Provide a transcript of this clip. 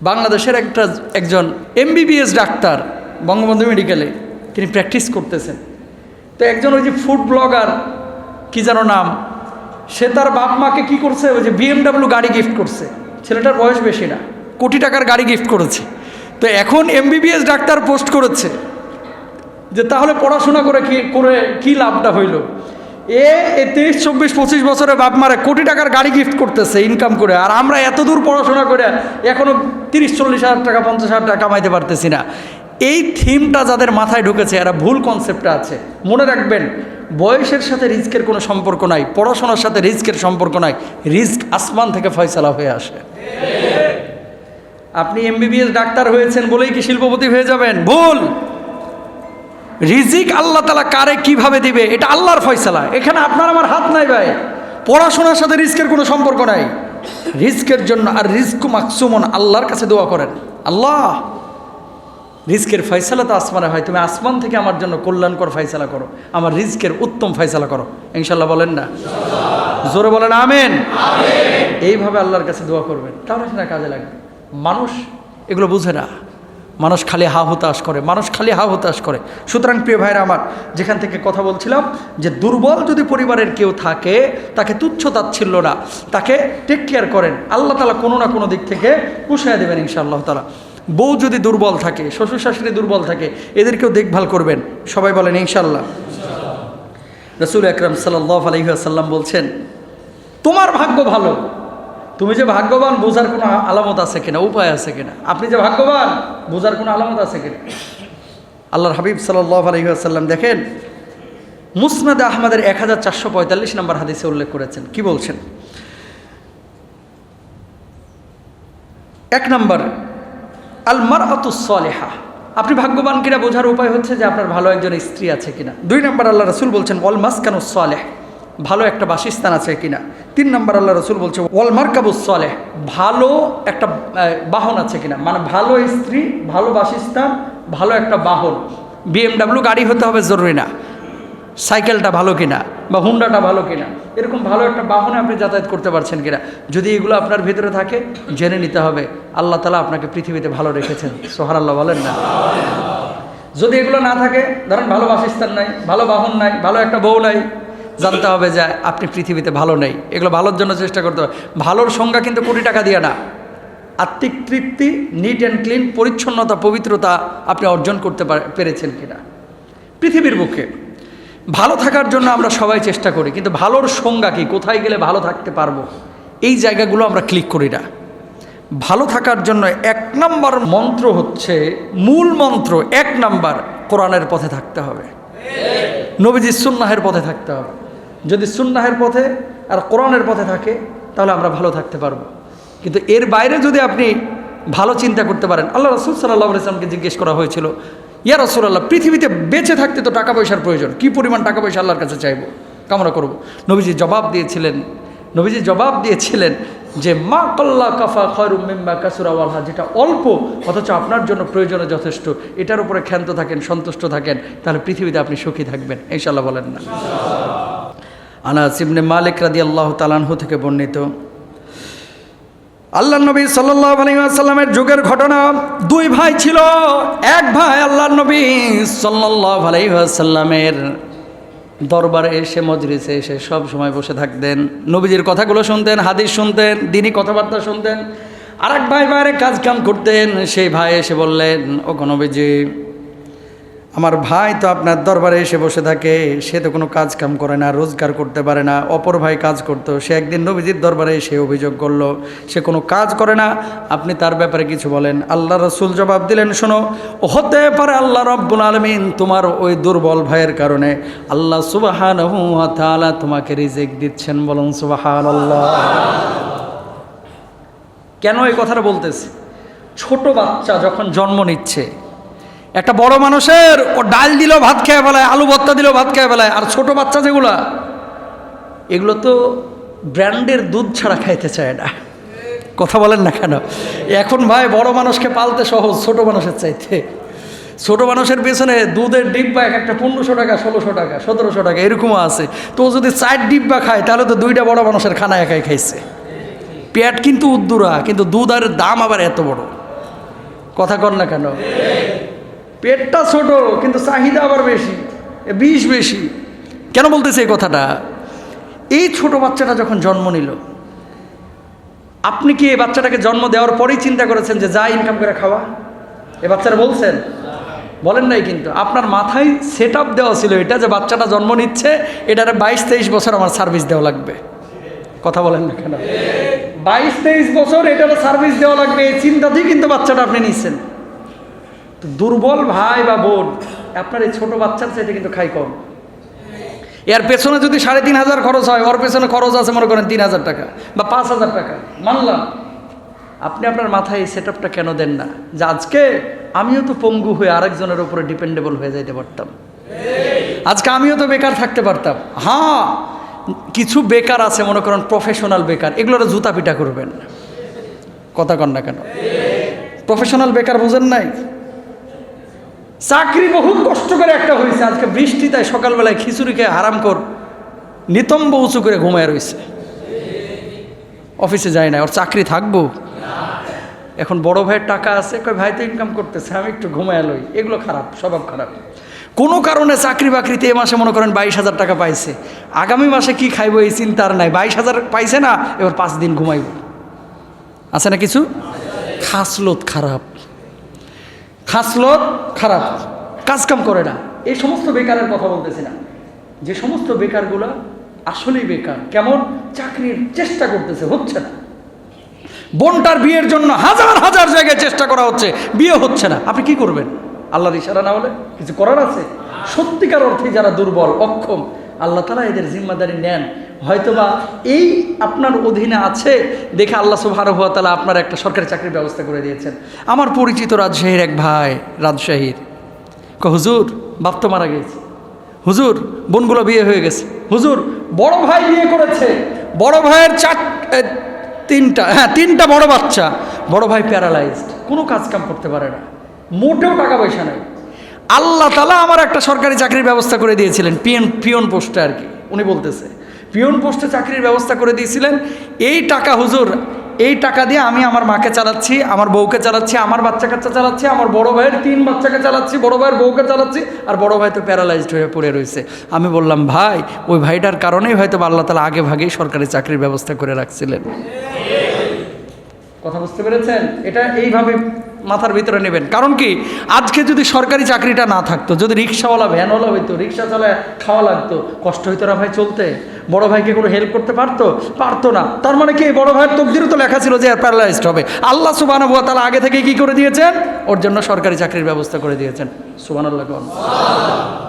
বাংলাদেশের একটা একজন এমবিবিএস ডাক্তার বঙ্গবন্ধু মেডিকেলে তিনি প্র্যাকটিস করতেছেন। তো একজন ওই যে ফুড ব্লগার কি যেন নাম, সে তার বাপ মাকে কী করছে, ওই যে বিএমডাব্লিউ গাড়ি গিফট করছে। ছেলেটার বয়স বেশি না, কোটি টাকার গাড়ি গিফট করেছে। তো এখন এমবিবিএস ডাক্তার পোস্ট করেছে, যে তাহলে পড়াশোনা করে কি করে কি লাভটা হইল? এ তেইশ চব্বিশ, পঁচিশ বছরে বাপ মারে কোটি টাকার গাড়ি গিফট করতেছে ইনকাম করে। আর আমরা এত দূর পড়াশোনা করে এখনও তিরিশ, চল্লিশ হাজার টাকা, পঞ্চাশ হাজার টাকা কামাইতে পারতেছি না। এই থিমটা যাদের মাথায় ঢুকেছে, এরা ভুল কনসেপ্টটা আছে। মনে রাখবেন, বয়সের সাথে রিস্কের কোনো সম্পর্ক নাই, পড়াশোনার সাথে রিস্কের সম্পর্ক নাই রিস্ক আসমান থেকে ফয়সালা হয়ে আসে। আপনি এমবিবিএস ডাক্তার হয়েছেন বলেই কি শিল্পপতি হয়ে যাবেন? ভুল! রিজিক আল্লাহ তালা কারে কীভাবে দিবে? এটা আল্লাহর ফয়সালা। এখানে আপনার আমার হাত নাই ভাই। পড়াশোনার সাথে রিস্কের কোনো সম্পর্ক নাই। রিস্কের জন্য আর রিস্ক মাকসুমন আল্লাহর কাছে দোয়া করেন। আল্লাহ রিস্কের ফয়সালা তো আসমানে হয় তুমি আসমান থেকে আমার জন্য কল্যাণকর ফয়সালা করো। আমার রিস্কের উত্তম ফয়সালা করো। ইনশাল্লাহ বলেন না? জোরে বলেন আমেন। এইভাবে আল্লাহর কাছে দোয়া করবেন। তাহলে সেটা কাজে লাগবে। মানুষ এগুলো বুঝে না। মানুষ খালি হা হুতাশ করে, মানুষ খালি হা হুতাশ করে। সুতরাং প্রিয় ভাইরা আমার, যেখান থেকে কথা বলছিলাম যে দুর্বল যদি পরিবারের কেউ থাকে, তাকে তুচ্ছ তাচ্ছিল্য না, তাকে টেক কেয়ার করেন। আল্লাহ তালা কোনো না কোনো দিক থেকে পুষায় দেবেন ইনশাআল্লাহ তালা বউ যদি দুর্বল থাকে, শ্বশুর শাশুড়ি দুর্বল থাকে, এদেরকেও দেখভাল করবেন। সবাই বলেন ইনশাল্লাহ রসুল আকরম সাল্লাহ আলহিহাসাল্লাম বলছেন, তোমার ভাগ্য ভালো তুমি যে ভাগ্যবান, বোঝার কোনো আলামত আছে কিনা? উপায় আছে কিনা? আপনি যে ভাগ্যবান, বোঝার কোনো আলামত আছে কিনা? আল্লাহর হাবিব সাল্লাহ আলহিহাসাল্লাম দেখেন, মুসনাদ আহমদের এক হাজার চারশো পঁয়তাল্লিশ নম্বর হাদিসে উল্লেখ করেছেন। কি বলছেন? এক নম্বর আলমার আতুসলেহা আপনি ভাগ্যবান কিনা বোঝার উপায় হচ্ছে যে আপনার ভালো একজন স্ত্রী আছে কিনা। দুই নম্বর, আল্লাহ রসুল বলছেন ওয়াল মাসকানুসলেহ ভালো একটা বাসস্থান আছে কিনা। তিন নম্বর আল্লাহ রসুল বলছে, ওয়াল মার্কাবুসলেহ ভালো একটা বাহন আছে কিনা। মানে ভালো স্ত্রী, ভালো বাসস্থান, ভালো একটা বাহন। বিএমডাব্লিউ গাড়ি হতে হবে জরুরি না। সাইকেলটা ভালো কিনা বা হুন্ডাটা ভালো কিনা। এরকম ভালো একটা বাহনে আপনি যাতায়াত করতে পারছেন কিনা। যদি এগুলো আপনার ভিতরে থাকে, জেনে নিতে হবে। আল্লাহ তালা আপনাকে পৃথিবীতে ভালো রেখেছেন। সোহার আল্লাহ বলেন না। যদি এগুলো না থাকে, ধরেন ভালো বাসস্থান নাই, ভালো বাহন নাই, ভালো একটা বউ নাই জানতে হবে যে আপনি পৃথিবীতে ভালো নেই। এগুলো ভালোর জন্য চেষ্টা করতে হবে। ভালোর সংজ্ঞা কিন্তু কোটি টাকা দিয়ে না। আত্মিক তৃপ্তি নিট অ্যান্ড ক্লিন পরিচ্ছন্নতা, পবিত্রতা আপনি অর্জন করতে পারে- পেরেছেন কিনা? পৃথিবীর বুকে। ভালো থাকার জন্য আমরা সবাই চেষ্টা করি, কিন্তু ভালোর সংজ্ঞা কি? কোথায় গেলে ভালো থাকতে পারব? এই জায়গাগুলো আমরা ক্লিক করি না। ভালো থাকার জন্য এক নম্বর মন্ত্র হচ্ছে, মূল মন্ত্র এক নাম্বার কোরআনের পথে থাকতে হবে। নবীজি সুন্নাহের পথে থাকতে হবে। যদি সুন্নাহের পথে আর কোরআনের পথে থাকে, তাহলে আমরা ভালো থাকতে পারব। কিন্তু এর বাইরে যদি আপনি ভালো চিন্তা করতে পারেন, আল্লাহ রসুল সাল্লাহ ইসলামকে জিজ্ঞেস করা হয়েছিল, ইয়া রসুল্লাহ পৃথিবীতে বেঁচে থাকতে তো টাকা পয়সার প্রয়োজন, কি পরিমাণ টাকা পয়সা আল্লাহর কাছে চাইব? কামনা করব। নবীজি জবাব দিয়েছিলেন, নবীজি জবাব দিয়েছিলেন যে, মা কল্লা কাফা খয়রুম মিম্বা কাসুরাওয়ালহা যেটা অল্প, অথচ আপনার জন্য প্রয়োজনে যথেষ্ট। এটার উপরে ক্ষান্ত থাকেন, সন্তুষ্ট থাকেন, তাহলে পৃথিবীতে আপনি সুখী থাকবেন। ইনশাল্লাহ বলেন না। আনাস ইবনে মালিক রাদি আল্লাহ তালানহু থেকে বর্ণিত। আল্লাহ নবী সাল্লাহ যুগের ঘটনা দুই ভাই ছিল। এক ভাই আল্লাহ নবী সাল্লাহ দরবারে এসে, মজলিসে এসে সব সময় বসে থাকতেন। নবীজির কথাগুলো শুনতেন, হাদিস শুনতেন দিনই কথাবার্তা শুনতেন। আর এক ভাই বাইরে কাজ কাম করতেন, সেই ভাই এসে বললেন ও নবীজি আমার ভাই তো আপনার দরবারে এসে বসে থাকে, সে তো কোনো কাজ কাম করে না, রোজগার করতে পারে না, অপর ভাই কাজ করতো, সে একদিন নবীজির দরবারে এসে অভিযোগ করল, সে কোনো কাজ করে না। আপনি তার ব্যাপারে কিছু বলেন। আল্লাহ রসুল জবাব দিলেন, শোনো, হতে পারে আল্লাহ রব্বুল আলমিন তোমার ওই দুর্বল ভাইয়ের কারণে। আল্লাহ সুবাহান তোমাকে রিজেক দিচ্ছেন বলুন সুবাহান আল্লাহ কেন এই কথাটা বলতেছি? ছোট বাচ্চা যখন জন্ম নিচ্ছে একটা বড় মানুষের ও ডাল দিল, ভাত খেয়ে ফেলায়, আলু ভর্তা দিল, ভাত খেয়ে ফেলায়, আর ছোট বাচ্চা যেগুলা, এগুলো তো ব্র্যান্ডের দুধ ছাড়া খাইতে চায় না। কথা বলেন না কেন? এখন ভাই বড় মানুষকে পালতে সহজ, ছোট মানুষের চাইতে। ছোট মানুষের পেছনে দুধের ডিব্বা এক একটা পনেরোশো টাকা, ষোলোশো টাকা, সতেরোশো টাকা, এরকমও আছে। তো যদি চার ডিব্বা খায়, তাহলে তো দুইটা বড় মানুষের খানা একাই খাইছে। পেট কিন্তু উদ্দুরা, কিন্তু দুধ আর দাম আবার এত বড়। কথা কর না কেন? পেটটা ছোট, কিন্তু চাহিদা আবার বেশি বিষ বেশি। কেন বলতেছে এই কথাটা? এই ছোট বাচ্চাটা যখন জন্ম নিল, আপনি কি এই বাচ্চাটাকে জন্ম দেওয়ার পরেই চিন্তা করেছেন যে যা ইনকাম করে খাওয়া? এ বাচ্চারা বলছেন? বলেন নাই কিন্তু, আপনার মাথায় সেট আপ দেওয়া ছিল এটা যে বাচ্চাটা জন্ম নিচ্ছে, এটারে বাইশ তেইশ বছর আমার সার্ভিস দেওয়া লাগবে। কথা বলেন না কেন? বাইশ তেইশ বছর এটার সার্ভিস দেওয়া লাগবে, এই চিন্তাতেই কিন্তু বাচ্চাটা আপনি নিচ্ছেন দুর্বল ভাই বা বোন, আপনার এই ছোটো বাচ্চার চাইতে কিন্তু খাই কম। এর পেছনে যদি সাড়ে তিন হাজার খরচ হয়, ওর পেছনে খরচ আছে মনে করেন তিন হাজার টাকা বা পাঁচ হাজার টাকা। মানলাম, আপনি আপনার মাথায় এই সেট কেন দেন না? যে আজকে আমিও তো পঙ্গু হয়ে আরেকজনের উপরে ডিপেন্ডেবল হয়ে যাইতে পারতাম। আজকে আমিও তো বেকার থাকতে পারতাম। হ্যাঁ কিছু বেকার আছে মনে করেন প্রফেশনাল বেকার, এগুলোর জুতা পিটা করবেন। কথা কন না কেন? প্রফেশনাল বেকার বুঝেন নাই? চাকরি বহুত কষ্ট করে একটা হয়েছে আজকে বৃষ্টি, তাই সকালবেলায় খিচুড়ি খেয়ে হারাম কর। নিতম্ব উঁচু করে ঘুমায় রয়েছে অফিসে যায় না ওর চাকরি থাকব। এখন বড় ভাইয়ের টাকা আছে কই ভাই তো ইনকাম করতেছে, আমি একটু ঘুমায় লই। এগুলো খারাপ, স্বভাব খারাপ। কোনো কারণে চাকরি বাকরিতে এ মাসে মনে করেন বাইশ হাজার টাকা পাইছে। আগামী মাসে কি খাইবো এই চিন্তার নাই, বাইশ হাজার পাইছে না, এবার পাঁচ দিন ঘুমাইব। আছে না কিছু? খাসলত খারাপ। খাসলত খারাপ কাজকাম করে না। এই সমস্ত বেকারের কথা বলতেছি না। যে সমস্ত বেকারগুলো আসলেই বেকার। কেমন? চাকরির চেষ্টা করতেছে, হচ্ছে না। বোনটার বিয়ের জন্য হাজার হাজার জায়গায় চেষ্টা করা হচ্ছে, বিয়ে হচ্ছে না। আপনি কি করবেন? আল্লাহর ইশারা না হলে কিছু করার আছে? সত্যিকার অর্থে যারা দুর্বল, অক্ষম, আল্লাহ তালা এদের জিম্মাদারি নেন। হয়তোবা এই আপনার অধীনে আছে দেখে আল্লাহ সুবহানাহু ওয়া তাআলা আপনার একটা সরকারি চাকরির ব্যবস্থা করে দিয়েছেন। আমার পরিচিত রাজশাহীর এক ভাই, রাজশাহীর। ক হুজুর, বাপ তো মারা গেছে হুজুর, বোনগুলো বিয়ে হয়ে গেছে। হুজুর, বড় ভাই বিয়ে করেছে। বড় ভাইয়ের চার তিনটা হ্যাঁ তিনটা বড় বাচ্চা। বড় ভাই প্যারালাইজড কোনো কাজ কাম করতে পারে না। মোটেও টাকা পয়সা নেই। আল্লাহ তালা আমার একটা সরকারি চাকরির ব্যবস্থা করে দিয়েছিলেন। পিয়ন পিয়ন পোস্টে আর কি। উনি বলতেছে পিয়ন পোস্টে চাকরির ব্যবস্থা করে দিয়েছিলেন। এই টাকা হুজুর এই টাকা দিয়ে আমি আমার মাকে চালাচ্ছি আমার বউকে চালাচ্ছি আমার বাচ্চা কাচ্চা চালাচ্ছি আমার বড় ভাইয়ের তিন বাচ্চাকে চালাচ্ছি বড় ভাইয়ের বউকে চালাচ্ছি আর বড় ভাই তো প্যারালাইজড হয়ে পড়ে রয়েছে। আমি বললাম ভাই ওই ভাইটার কারণেই হয়তো আল্লাহ তালা আগে ভাগেই সরকারি চাকরির ব্যবস্থা করে রাখছিলেন। কথা বুঝতে পেরেছেন? এটা এইভাবে মাথার ভিতরে নেবেন। কারণ কি? আজকে যদি সরকারি চাকরিটা না থাকতো, যদি রিক্সাওয়ালা, ভ্যানওয়ালা হইতো, রিক্সা চালায় খাওয়া লাগতো, কষ্ট হইতো না ভাই চলতে? বড় ভাইকে কোনো হেল্প করতে পারতো? পারতো না। তার মানে কি? বড় ভাইয়ের তকদিরও তো লেখা ছিল যে প্যারালাইজড হবে। আল্লাহ সুবাহ তালা আগে থেকে কি করে দিয়েছেন? ওর জন্য সরকারি চাকরির ব্যবস্থা করে দিয়েছেন। সুবান আল্লাহ